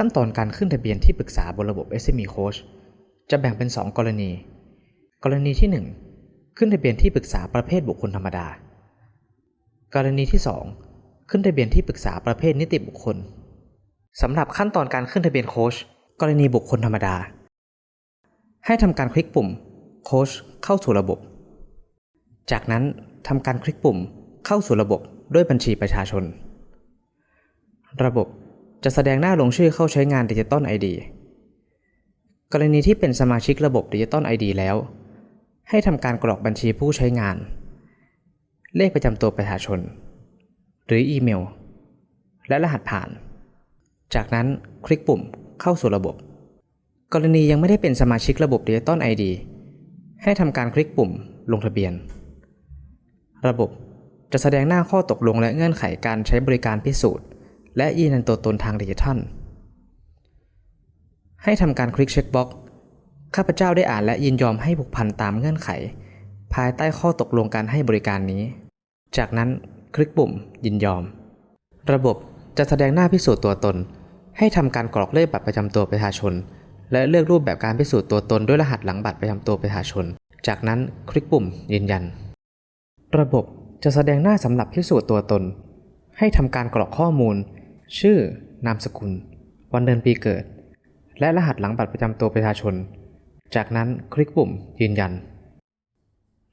ขั้นตอนการขึ้นทะเบียนที่ปรึกษาบนระบบ SME Coach จะแบ่งเป็น 2 กรณี กรณีที่ 1 ขึ้นทะเบียนที่ปรึกษาประเภทบุคคลธรรมดา กรณีที่ 2 ขึ้นทะเบียนที่ปรึกษาประเภทนิติบุคคลสำหรับขั้นตอนการขึ้นทะเบียนโค้ชกรณีบุคคลธรรมดา ให้ทำการคลิกปุ่มโค้ชเข้าสู่ระบบ จากนั้นทำการคลิกปุ่มเข้าสู่ระบบด้วยบัญชีประชาชน ระบบ จะแสดงหน้าลงชื่อเข้าใช้งานดิจิตอลไอดีกรณีที่เป็นสมาชิกระบบดิจิตอลไอดีแล้ว ให้ทำการกรอกบัญชีผู้ใช้งาน เลขประจำตัวประชาชน หรืออีเมล และรหัสผ่าน จากนั้นคลิกปุ่มเข้าสู่ระบบ กรณียังไม่ได้เป็นสมาชิกระบบดิจิตอลไอดีให้ทำการคลิกปุ่มลงทะเบียน ระบบจะแสดงหน้าข้อตกลงและเงื่อนไขการใช้บริการพิสูจน์ และยืนยันตัวตนทางดิจิทัล ให้ทำการคลิกเช็คบ็อกข้าพเจ้าได้อ่านและยินยอมให้ผูกพันตามเงื่อนไข ภายใต้ข้อตกลงการให้บริการนี้ จากนั้นคลิกปุ่ม ยินยอม ระบบจะแสดงหน้าพิสูจน์ตัวตน ให้ทำการกรอกเลขบัตรประจำตัวประชาชน และเลือกรูปแบบการพิสูจน์ตัวตนด้วยรหัสหลังบัตรประจำตัวประชาชน จากนั้นคลิกปุ่ม ยืนยัน ระบบจะแสดงหน้าสำหรับพิสูจน์ตัวตน ให้ทำการกรอกข้อมูล ชื่อนามสกุล วันเดือนปีเกิด และรหัสหลังบัตรประจำตัวประชาชน จากนั้นคลิกปุ่มยืนยัน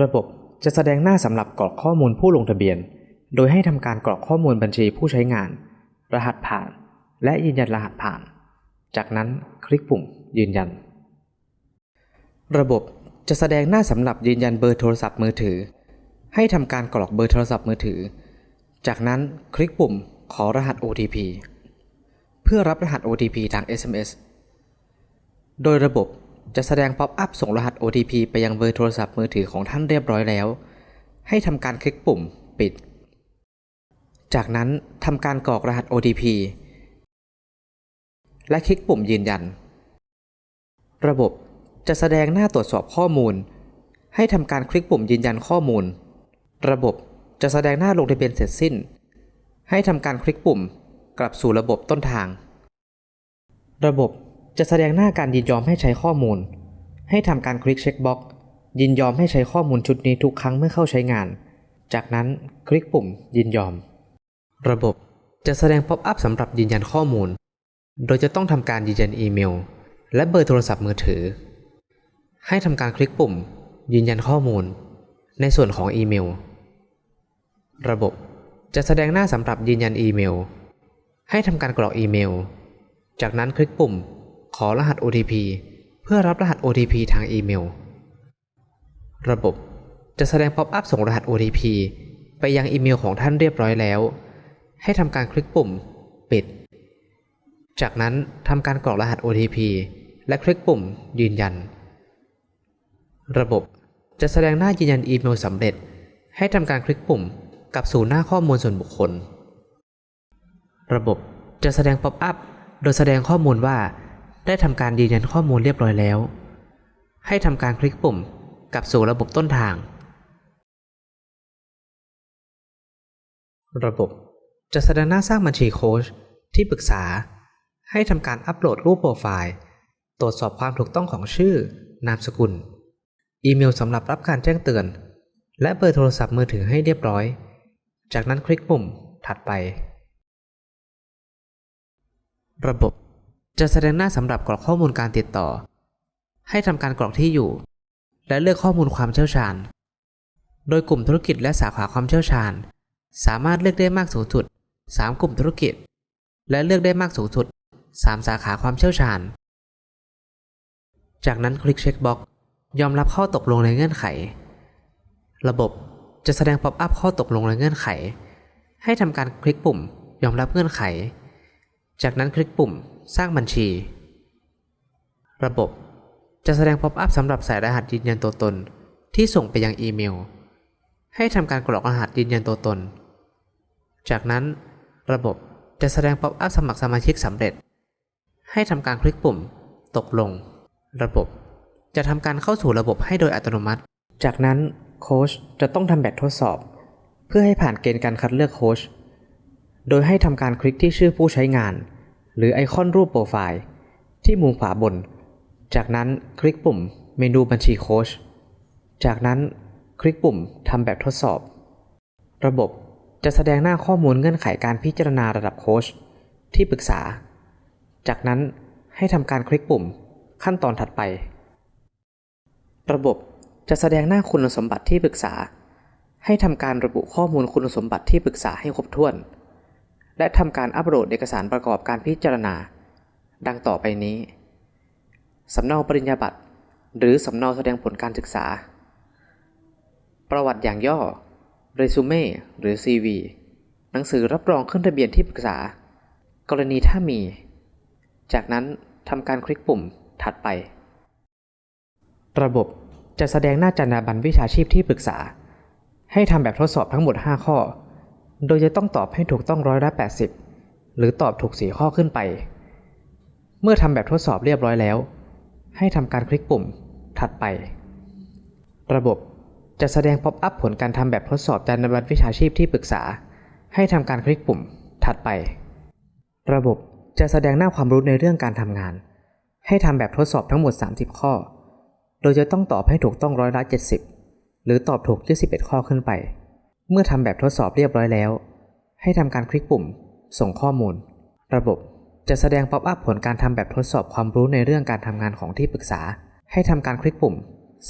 ระบบจะแสดงหน้าสำหรับกรอกข้อมูลผู้ลงทะเบียน โดยให้ทำการกรอกข้อมูลบัญชีผู้ใช้งาน รหัสผ่าน และยืนยันรหัสผ่าน จากนั้นคลิกปุ่มยืนยัน ระบบจะแสดงหน้าสำหรับยืนยันเบอร์โทรศัพท์มือถือ ให้ทำการกรอกเบอร์โทรศัพท์มือถือ จากนั้นคลิกปุ่ม ขอรหัส OTP เพื่อรับรหัส OTP ทาง SMS โดยระบบจะแสดงป๊อปอัพส่งรหัส OTP ไปยังเบอร์โทรศัพท์มือถือของท่านเรียบร้อยแล้ว ให้ทำการคลิกปุ่มปิด จากนั้นทำการกรอกรหัส OTP และคลิกปุ่มยืนยัน ระบบจะแสดงหน้าตรวจสอบข้อมูล ให้ทำการคลิกปุ่มยืนยันข้อมูล ระบบจะแสดงหน้าลงทะเบียนเสร็จสิ้น ให้ทำการคลิกปุ่ม กลับสู่ระบบต้นทาง ระบบจะแสดงหน้าการยินยอมให้ใช้ข้อมูล ให้ทำการคลิกเช็คบ็อกซ์ยินยอมให้ใช้ข้อมูลชุดนี้ทุกครั้งเมื่อเข้าใช้งาน จากนั้นคลิกปุ่ม ยินยอม ระบบจะแสดงป๊อปอัพสำหรับยืนยันข้อมูล โดยจะต้องทำการยืนยันอีเมล และเบอร์โทรศัพท์มือถือ ให้ทำการคลิกปุ่ม ยืนยันข้อมูล ในส่วนของอีเมล ระบบ จะแสดงหน้าสำหรับยืนยันอีเมล ให้ทำการกรอกอีเมล จากนั้นคลิกปุ่ม ขอรหัส OTP เพื่อรับรหัส OTP ทางอีเมล ระบบจะแสดงป๊อปอัพส่งรหัส OTP ไปยังอีเมลของท่านเรียบร้อยแล้ว ให้ทำการคลิกปุ่ม ปิด จากนั้นทำการกรอกรหัส OTP และคลิกปุ่ม ยืนยัน ระบบจะแสดงหน้ายืนยันอีเมลสำเร็จ ให้ทำการคลิกปุ่ม กลับสู่หน้าข้อมูลส่วนบุคคล ระบบจะแสดงป๊อปอัพโดยแสดงข้อมูลว่า ได้ทำการยืนยันข้อมูลเรียบร้อยแล้ว ให้ทำการคลิกปุ่มกลับสู่ระบบต้นทาง ระบบจะแสดงหน้าสร้างบัญชีโค้ชที่ปรึกษา ให้ทำการอัปโหลดรูปโปรไฟล์ ตรวจสอบความถูกต้องของชื่อ นามสกุล อีเมลสำหรับรับการแจ้งเตือน และเบอร์โทรศัพท์มือถือให้เรียบร้อย จากนั้นคลิกปุ่มถัดไป ระบบจะแสดงหน้าสำหรับกรอกข้อมูลการติดต่อ ให้ทำการกรอกที่อยู่ และเลือกข้อมูลความเชี่ยวชาญ โดยกลุ่มธุรกิจและสาขาความเชี่ยวชาญ สามารถเลือกได้มากสูงสุด 3 กลุ่มธุรกิจ และเลือกได้มากสูงสุด 3 สาขาความเชี่ยวชาญ จากนั้นคลิกเช็คบ็อกยอมรับข้อตกลงในเงื่อนไข ระบบ จะแสดงป๊อปอัพข้อตกลงในเงื่อนไข ให้ทำการคลิกปุ่มยอมรับเงื่อนไข จากนั้นคลิกปุ่มสร้างบัญชี ระบบจะแสดงป๊อปอัพสำหรับใส่รหัสยืนยันตัวตนที่ส่งไปยังอีเมล ให้ทำการกรอกรหัสยืนยันตัวตน จากนั้น ระบบจะแสดงป๊อปอัพสมัครสมาชิกสำเร็จ ให้ทำการคลิกปุ่ม ตกลง ระบบจะทำการเข้าสู่ระบบให้โดยอัตโนมัติ จากนั้น โค้ชจะต้องทำแบบทดสอบ เพื่อให้ผ่านเกณฑ์การคัดเลือกโค้ชโดยให้ทำการคลิกที่ชื่อผู้ใช้งาน หรือไอคอนรูปโปรไฟล์ ที่มุมขวาบน จากนั้นคลิกปุ่มเมนูบัญชีโค้ชจากนั้นคลิกปุ่มทำแบบทดสอบ ระบบจะแสดงหน้าข้อมูลเงื่อนไขการพิจารณาระดับโค้ชที่ปรึกษา จากนั้นให้ทำการคลิกปุ่มขั้นตอนถัดไป ระบบ จะแสดงหน้าคุณสมบัติที่ปรึกษา ให้ทำการระบุข้อมูลคุณสมบัติที่ปรึกษาให้ครบถ้วน และทำการอัปโหลดเอกสารประกอบการพิจารณา ดังต่อไปนี้สำเนาปริญญาบัตร หรือสำเนาแสดงผลการศึกษา ประวัติอย่างย่อเรซูเม่หรือ CV หนังสือรับรองขึ้นทะเบียนที่ปรึกษา กรณีถ้ามี จากนั้นทำการคลิกปุ่มถัดไป ระบบ จะแสดงหน้าจรรยาบรรณวิชาชีพที่ปรึกษา ให้ทำแบบทดสอบทั้งหมด 5 ข้อ โดยจะต้องตอบให้ถูกต้องร้อยละ80 หรือตอบถูก 4 ข้อขึ้นไป เมื่อทำแบบทดสอบเรียบร้อยแล้ว ให้ทำการคลิกปุ่มถัดไป ระบบจะแสดงป๊อปอัพผลการทำแบบทดสอบจรรยาบรรณวิชาชีพที่ปรึกษา ให้ทำการคลิกปุ่มถัดไป ระบบจะแสดงหน้าความรู้ในเรื่องการทำงาน ให้ทำแบบทดสอบทั้งหมด 30 ข้อ โดยจะต้องตอบให้ถูกต้องร้อยละ 70 หรือตอบถูก 21 ข้อขึ้นไป เมื่อทำแบบทดสอบเรียบร้อยแล้ว ให้ทำการคลิกปุ่ม ส่งข้อมูล ระบบจะแสดงป๊อปอัพผลการทำแบบทดสอบความรู้ในเรื่องการทำงานของที่ปรึกษา ให้ทำการคลิกปุ่ม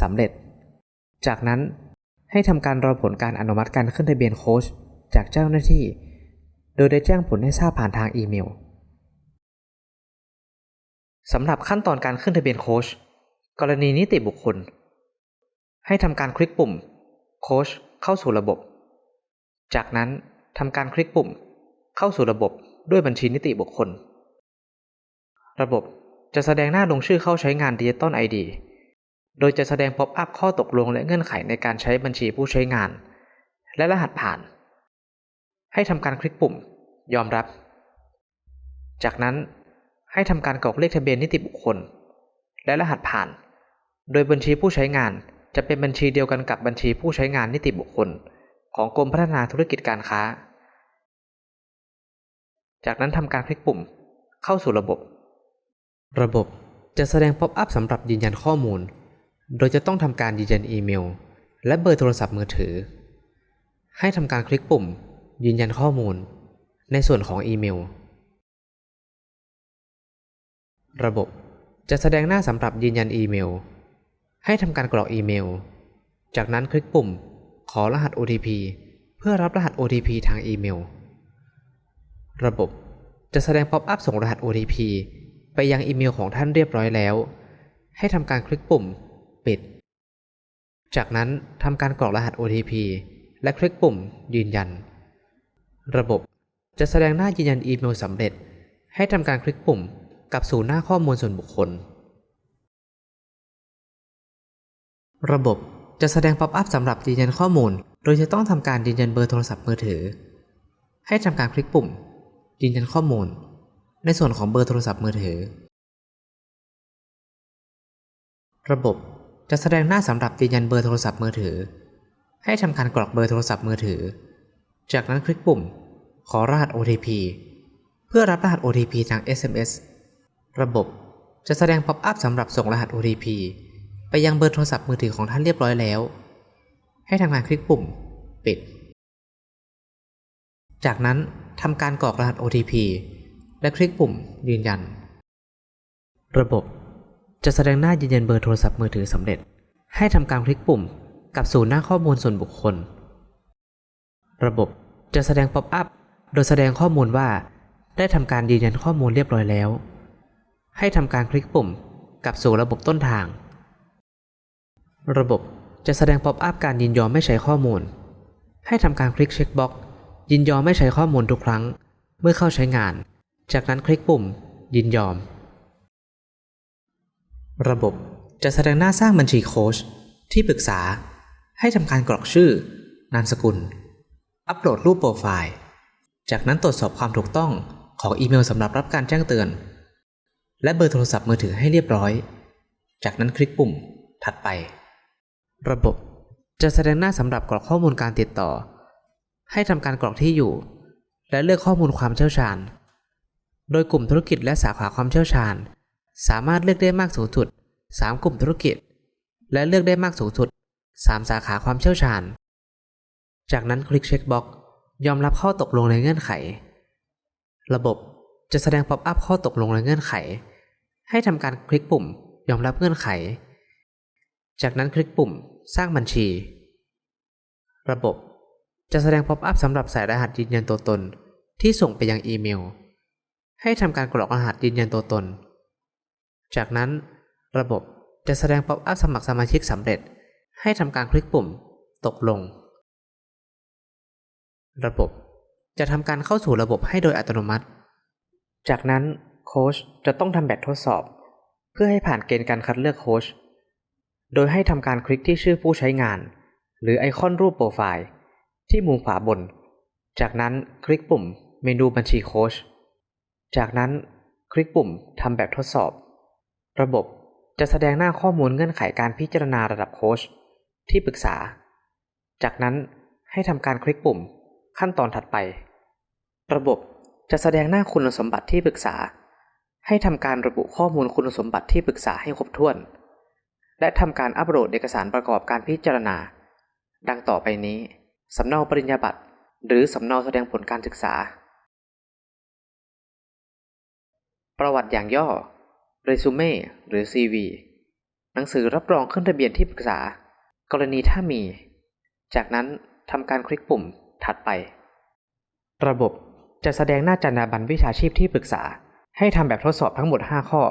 สำเร็จ จากนั้นให้ทำการรอผลการอนุมัติการขึ้นทะเบียนโค้ชจากเจ้าหน้าที่ โดยได้แจ้งผลให้ทราบผ่านทางอีเมลสำหรับขั้นตอนการขึ้นทะเบียนโค้ช กรณีนิติบุคคล ให้ทำการคลิกปุ่มโค้ชเข้าสู่ระบบ จากนั้นทำการคลิกปุ่ม เข้าสู่ระบบด้วยบัญชีนิติบุคคล ระบบจะแสดงหน้าลงชื่อเข้าใช้งานดิจิตอลไอดีโดยจะแสดงป๊อปอัพข้อตกลงและเงื่อนไขในการใช้บัญชีผู้ใช้งาน และรหัสผ่าน ให้ทำการคลิกปุ่ม ยอมรับ จากนั้นให้ทำการกรอกเลขทะเบียนนิติบุคคล และรหัสผ่าน โดยบัญชีผู้ใช้งานจะเป็นบัญชีเดียวกันกับบัญชีผู้ใช้งานนิติบุคคล ของกรมพัฒนาธุรกิจการค้า จากนั้นทำการคลิกปุ่ม เข้าสู่ระบบ ระบบจะแสดงป๊อปอัพสำหรับยืนยันข้อมูล โดยจะต้องทำการยืนยันอีเมล และเบอร์โทรศัพท์มือถือ ให้ทำการคลิกปุ่ม ยืนยันข้อมูล ในส่วนของอีเมล ระบบจะแสดงหน้าสำหรับยืนยันอีเมล ให้ทำการกรอกอีเมล จากนั้นคลิกปุ่ม ขอรหัส OTP เพื่อรับรหัส OTP ทางอีเมล ระบบจะแสดงป๊อปอัพส่งรหัส OTP ไปยังอีเมลของท่านเรียบร้อยแล้ว ให้ทำการคลิกปุ่ม ปิด จากนั้นทำการกรอกรหัส OTP และคลิกปุ่ม ยืนยัน ระบบจะแสดงหน้ายืนยันอีเมลสำเร็จ ให้ทำการคลิกปุ่มกลับสู่หน้าข้อมูลส่วนบุคคล ระบบจะแสดงป๊อปอัพสำหรับยืนยันข้อมูล โดยจะต้องทำการยืนยันเบอร์โทรศัพท์มือถือ ให้ทำการคลิกปุ่ม ยืนยันข้อมูล ในส่วนของเบอร์โทรศัพท์มือถือ ระบบจะแสดงหน้าสำหรับยืนยันเบอร์โทรศัพท์มือถือ ให้ทำการกรอกเบอร์โทรศัพท์มือถือ จากนั้นคลิกปุ่ม ขอรหัส OTP เพื่อรับรหัส OTP ทาง SMS ระบบจะแสดงป๊อปอัพสำหรับส่งรหัส OTP ไปยังเบอร์โทรศัพท์มือถือของท่านเรียบร้อยแล้ว ให้ทำการคลิกปุ่ม ปิด จากนั้นทำการกรอกรหัส OTP และคลิกปุ่ม ยืนยัน ระบบจะแสดงหน้ายืนยันเบอร์โทรศัพท์มือถือสำเร็จ ให้ทำการคลิกปุ่มกลับสู่หน้าข้อมูลส่วนบุคคล ระบบจะแสดงป๊อปอัพโดยแสดงข้อมูลว่า ได้ทำการยืนยันข้อมูลเรียบร้อยแล้ว ให้ทำการคลิกปุ่มกลับสู่ระบบต้นทาง ระบบจะแสดงป๊อปอัพการยินยอมไม่ใช้ข้อมูล ให้ทำการคลิกเช็คบ็อกซ์ยินยอมไม่ใช้ข้อมูลทุกครั้ง เมื่อเข้าใช้งาน จากนั้นคลิกปุ่ม ยินยอม ระบบจะแสดงหน้าสร้างบัญชีโค้ชที่ปรึกษา ให้ทำการกรอกชื่อ นามสกุล อัปโหลดรูปโปรไฟล์ จากนั้นตรวจสอบความถูกต้องของอีเมลสำหรับรับการแจ้งเตือน และเบอร์โทรศัพท์มือถือให้เรียบร้อย จากนั้นคลิกปุ่มถัดไป ระบบจะแสดงหน้าสำหรับกรอกข้อมูลการติดต่อ ให้ทำการกรอกที่อยู่ และเลือกข้อมูลความเชี่ยวชาญ โดยกลุ่มธุรกิจและสาขาความเชี่ยวชาญ สามารถเลือกได้มากสูงสุด 3 กลุ่มธุรกิจ และเลือกได้มากสูงสุด 3 สาขาความเชี่ยวชาญ จากนั้นคลิกเช็คบ็อกยอมรับข้อตกลงในเงื่อนไข ระบบจะแสดงป๊อปอัพข้อตกลงในเงื่อนไข ให้ทำการคลิกปุ่ม ยอมรับเงื่อนไข จากนั้นคลิกปุ่มสร้างบัญชี ระบบจะแสดงป๊อปอัพสำหรับใส่รหัสยืนยันตัวตนที่ส่งไปยังอีเมล ให้ทำการกรอกรหัสยืนยันตัวตน จากนั้น ระบบจะแสดงป๊อปอัพสมัครสมาชิกสำเร็จ ให้ทำการคลิกปุ่ม ตกลง ระบบจะทำการเข้าสู่ระบบให้โดยอัตโนมัติ จากนั้นโค้ชจะต้องทำแบบทดสอบ เพื่อให้ผ่านเกณฑ์การคัดเลือกโค้ช โดยให้ทำการคลิกที่ชื่อผู้ใช้งาน หรือไอคอนรูปโปรไฟล์ ที่มุมขวาบน จากนั้นคลิกปุ่มเมนูบัญชีโค้ช จากนั้นคลิกปุ่มทำแบบทดสอบ ระบบจะแสดงหน้าข้อมูลเงื่อนไขการพิจารณาระดับโค้ชที่ปรึกษา จากนั้นให้ทำการคลิกปุ่มขั้นตอนถัดไป ระบบจะแสดงหน้าคุณสมบัติที่ปรึกษา ให้ทำการระบุข้อมูลคุณสมบัติที่ปรึกษาให้ครบถ้วน และทำการอัปโหลดเอกสารประกอบการพิจารณา ดังต่อไปนี้ สำเนาปริญญาบัตร หรือสำเนาแสดงผลการศึกษา ประวัติอย่างย่อเรซูเม่หรือ CV หนังสือรับรองขึ้นทะเบียนที่ปรึกษา กรณีถ้ามี จากนั้นทำการคลิกปุ่มถัดไป ระบบจะแสดงหน้าจรรยาบรรณวิชาชีพที่ปรึกษา ให้ทำแบบทดสอบทั้งหมด 5 ข้อ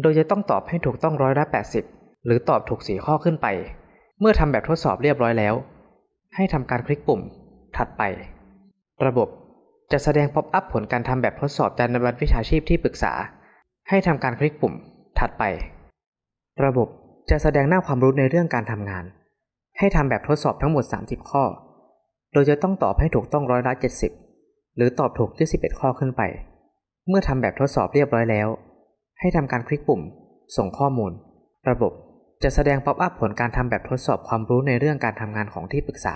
โดยจะต้องตอบให้ถูกต้องร้อยละ80 หรือตอบถูก 4 ข้อขึ้นไป เมื่อทำแบบทดสอบเรียบร้อยแล้ว ให้ทำการคลิกปุ่ม ถัดไป ระบบจะแสดงป๊อปอัพผลการทำแบบทดสอบจรรยาบรรณวิชาชีพที่ปรึกษา ให้ทำการคลิกปุ่ม ถัดไป ระบบจะแสดงหน้าความรู้ในเรื่องการทำงาน ให้ทำแบบทดสอบทั้งหมด 30 ข้อ โดยจะต้องตอบให้ถูกต้องร้อยละ70 หรือตอบถูก21ข้อขึ้นไป เมื่อทำแบบทดสอบเรียบร้อยแล้ว ให้ทำการคลิกปุ่ม ส่งข้อมูล ระบบ จะแสดงป๊อปอัพผลการทำแบบทดสอบความรู้ในเรื่องการทำงานของที่ปรึกษา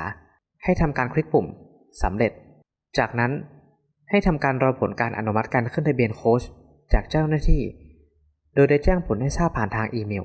ให้ทำการคลิกปุ่มสำเร็จ จากนั้นให้ทำการรอผลการอนุมัติการขึ้นทะเบียนโค้ชจากเจ้าหน้าที่ โดยได้แจ้งผลให้ทราบผ่านทางอีเมล